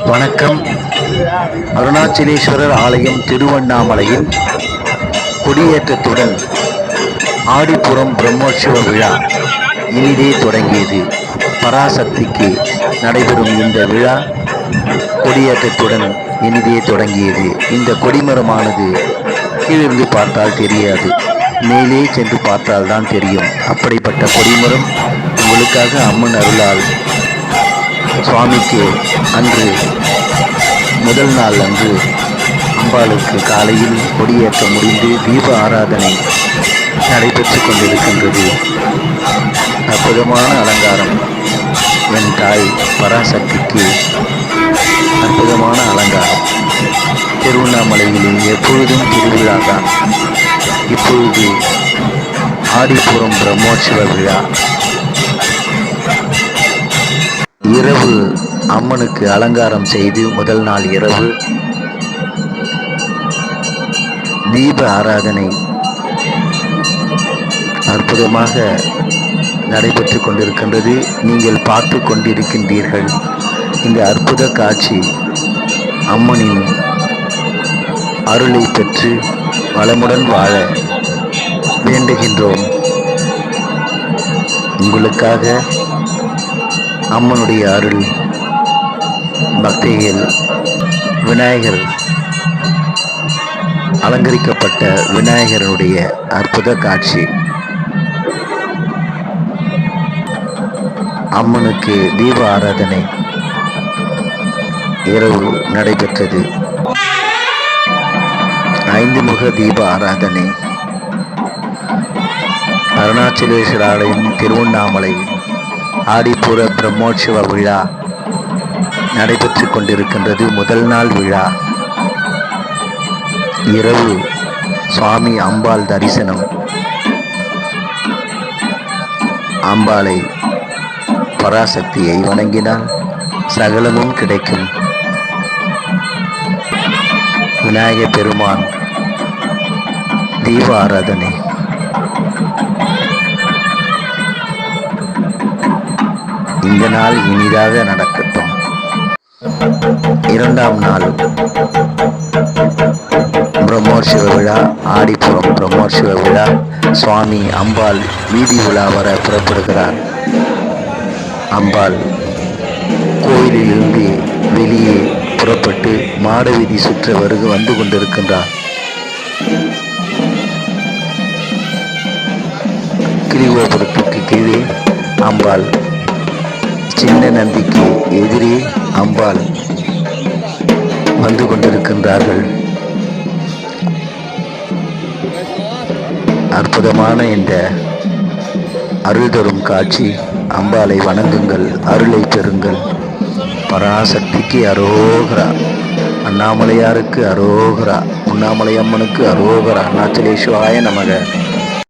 வணக்கம். அருணாச்சலேஸ்வரர் ஆலயம் திருவண்ணாமலையில் கொடியேற்றத்துடன் ஆடிப்புறம் பிரம்மோற்சவ விழா இனிதே தொடங்கியது. பராசக்திக்கு நடைபெறும் இந்த விழா கொடியேற்றத்துடன் இனிதே தொடங்கியது. இந்த கொடிமரமானது கீழிருந்து பார்த்தால் தெரியாது. மேலே சென்று பார்த்தால்தான் தெரியும். அப்படிப்பட்ட கொடிமரம் உங்களுக்காக அம்மன் அருளால் சுவாமிக்கு அன்று முதல் நாள் அன்று அம்பாளுக்கு காலையில் கொடியேற்ற முடிந்து தீப ஆராதனை நடைபெற்று கொண்டிருக்கின்றது. அற்புதமான அலங்காரம். என் தாய் பராசக்திக்கு அற்புதமான அலங்காரம். திருவண்ணாமலையில் எப்பொழுதும் திருவிழா தான் இப்பொழுது ஆடிப்புறம் பிரம்மோற்சவ விழா. இரவு அம்மனுக்கு அலங்காரம் செய்து முதல் நாள் இரவு தீப ஆராதனை அற்புதமாக நடைபெற்று கொண்டிருக்கின்றது. நீங்கள் பார்த்து கொண்டிருக்கின்றீர்கள். இந்த அற்புத காட்சி அம்மனின் அருளை பெற்று வளமுடன் வாழ வேண்டுகின்றோம். உங்களுக்காக அம்மனுடைய அருள் பக்தியில் விநாயகர் அலங்கரிக்கப்பட்ட விநாயகருடைய அற்புத காட்சி. அம்மனுக்கு தீப ஆராதனை இரவு நடைபெற்றது. ஐந்து முக தீப ஆராதனை. அருணாச்சலேஸ்வர ஆலயம் திருவண்ணாமலை ஆடிப்புற பிரம்மோற்சவ விழா நடைபெற்று கொண்டிருக்கின்றது. முதல் நாள் விழா. இரவு சுவாமி அம்பாள் தரிசனம். அம்பாளை பராசக்தியை வணங்கினால் சகலமும் கிடைக்கும். விநாயக பெருமான் தீப ஆராதனை. இந்த நாள் இனிதாக நடக்கட்டும். இரண்டாம் நாள். பிரம்மோற்சவ விழா ஆடிப்புறம் பிரம்மோற்சவ விழா. சுவாமி அம்பாள் வீதி உலா வர புறப்படுகிறார். அம்பாள் கோயிலிலிருந்து வெளியே புறப்பட்டு மாட வீதி சுற்ற வருக வந்து கொண்டிருக்கின்றார். கிரிகோபுரத்துக்கு கீழே அம்பாள் சின்ன நந்திக்கு எதிரே அம்பாள் வந்து கொண்டிருக்கின்றார்கள். அற்புதமான இந்த அருள் தரும் காட்சி அம்பாளை வணங்குங்கள் அருளை பெறுங்கள். பராசக்திக்கு அரோகரா அண்ணாமலையாருக்கு அரோகரா உண்ணாமலை அம்மனுக்கு அரோகரா நாச்சலேஸ்வாய நமக.